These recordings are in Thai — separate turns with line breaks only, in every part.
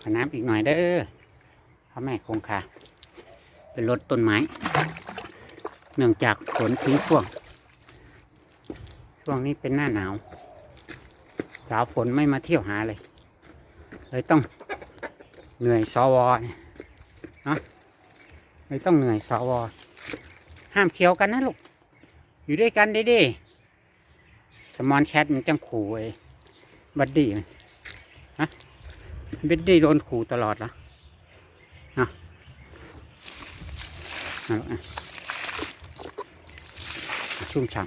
ขอน้ำอีกหน่อยเด้อพ่อแม่คงคาเป็นรดต้นไม้ เนื่องจากฝนทิ้งช่วง ช่วงนี้เป็นหน้าหนาว สาวฝนไม่มาเที่ยวหาเลย เลยต้องเหนื่อยสวเนี่ยเนาะเลยต้องเหนื่อยสวห้ามเคี้ยวกันนะลูก อยู่ด้วยกันดีๆสมอนแคทมันจังขู่ไอ้ บัดดี้มันฮะบัดดี้โดนขู่ตลอดเหรอนะเอาละชุ่มฉ่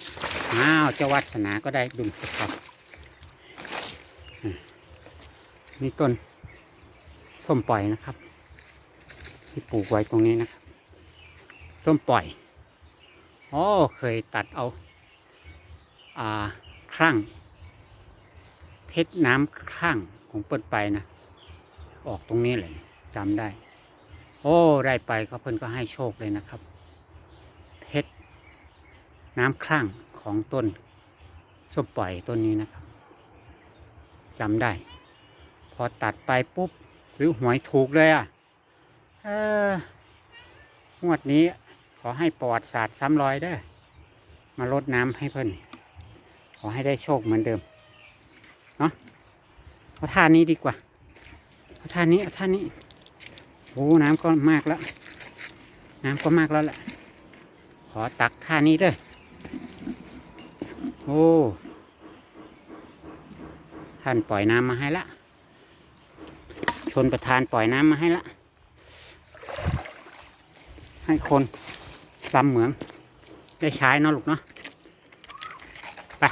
ำอ้าวเจ้าวัสนาก็ได้ดุมครับนี่ต้นส้มปล่อยนะครับ ที่ปลูกไว้ตรงนี้นะครับ ส้มปล่อยโอ้เคยตัดเอา อ่าครั่ง เพชรน้ำครั่งของเปิ้นไปนะ ออกตรงนี้เลยจำได้ โอ้ได้ไปก็เพิ่นก็ให้โชคเลยนะครับ เพชรน้ำครั่งของต้นส้มปล่อยต้นนี้นะครับจำได้ พอตัดไปปุ๊บ ซื้อหวยถูกเลยอะเอองวดนี้ขอให้ประวัติศาสตร์ซ้ำรอยได้อมาลดน้ำให้เพิ่นขอให้ได้โชคเหมือนเดิม เอาท่านี้ดีกว่า เอาท่านี้ เอาท่านี้ โอ้ น้ำก็มากแล้ว น้ำก็มากแล้วแหละ ขอตักท่านี้เด้อ โอ้ ท่านปล่อยน้ำมาให้ละ ชนประธานปล่อยน้ำมาให้ละ ให้คนลำเหมือง ได้ใช้เนาะลูกเนาะไป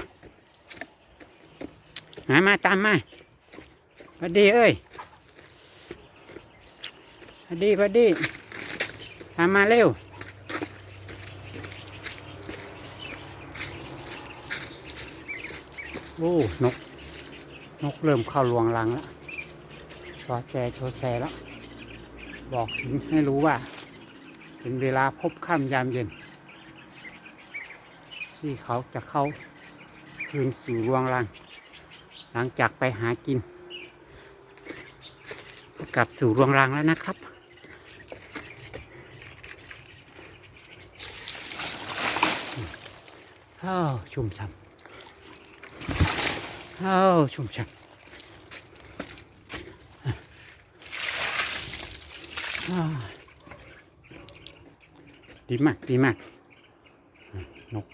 มามาตามมา พอดีเอ้ยพอดีพอดีตามมาเร็วโอ้นก นกเริ่มเข้าลวงรังแล้วชอแจโชแซแล้ว บอกถึงให้รู้ว่าถึงเวลาพบค่ำยามเย็น ที่เขาจะเข้าคืนสู่รวงรัง หลังจากไปหากิน กลับสู่รวงรังแล้วนะครับข้าวชุ่มฉ่ำข้าวชุ่มฉ่ำดีมาก ดีมาก นก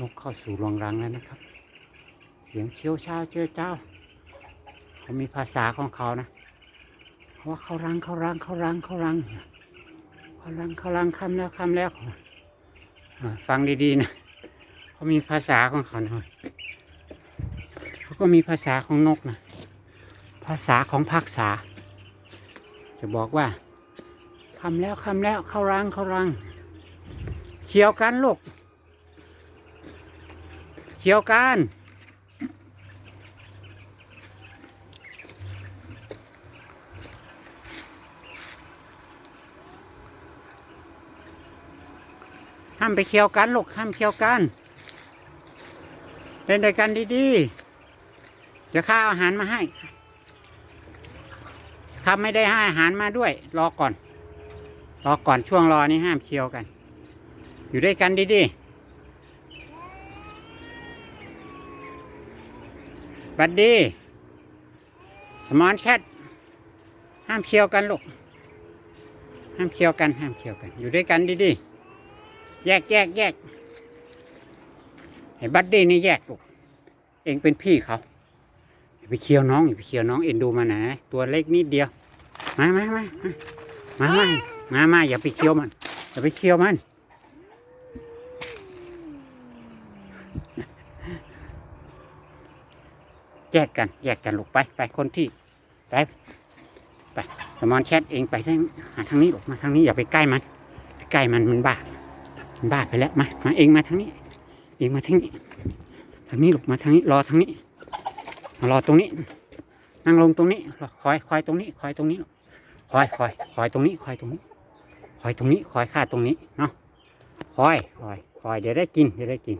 นกเข้าสู่รวงรังแล้วนะครับ เสียงเชียวชาวเจ้าเจ้าเขามีภาษาของเขานะ ว่าเขารังเขารังเขารังเขารังเขารังเขารังคำแล้วคำแล้วฟังดีๆนะเขามีภาษาของเขาหน่อยเขาก็มีภาษาของนกนะภาษาของภาคษา จะบอกว่าคำแล้วคำแล้วเขารังเขารังเขียวกันลูกเขียวกันามไปเคี่ยวกันลูกห้ามเคี่ยวกันเล่นด้วยกันดีๆ เดี๋ยวข้าอาหารมาให้ข้าไม่ได้ให้อาหารมาด้วย รอก่อน รอก่อนช่วงรอนี่ห้ามเคี่ยวกัน อยู่ด้วยกันดีๆบัดดีสมอนแคทห้ามเคี่ยวกันลูกห้ามเคี่ยวกันห้ามเคี่ยวกัน อยู่ด้วยกันดีๆ แยกแยกแยกไอ้บัดดี้นี่แยกลูกเองเป็นพี่เขาอย่าไปเคี่ยวน้องอย่าไปเคี่ยวน้องเอ็นดูมาไหนตัวเล็กนิดเดียวมามามามามามามาอย่าไปเคี่ยวมันอย่าไปเคี่ยวมันแยกกันแยกกันลูกไปไปคนที่ไปไปสมอนแคทเองไปทางหาทางนี้ลูกมาทางนี้อย่าไปใกล้มัน ไปใกล้มันมันบ้า บ้าไปแล้ว มา มาเองมาทางนี้ เองมาทางนี้ ทางนี้หลบมาทางนี้ รอทางนี้ มารอตรงนี้ นั่งลงตรงนี้ คอย คอยตรงนี้ คอยตรงนี้ คอย คอย คอยตรงนี้ คอยตรงนี้ คอยตรงนี้ คอยข้าตรงนี้ เนาะ คอย คอย คอย เดี๋ยวได้กิน เดี๋ยวได้กิน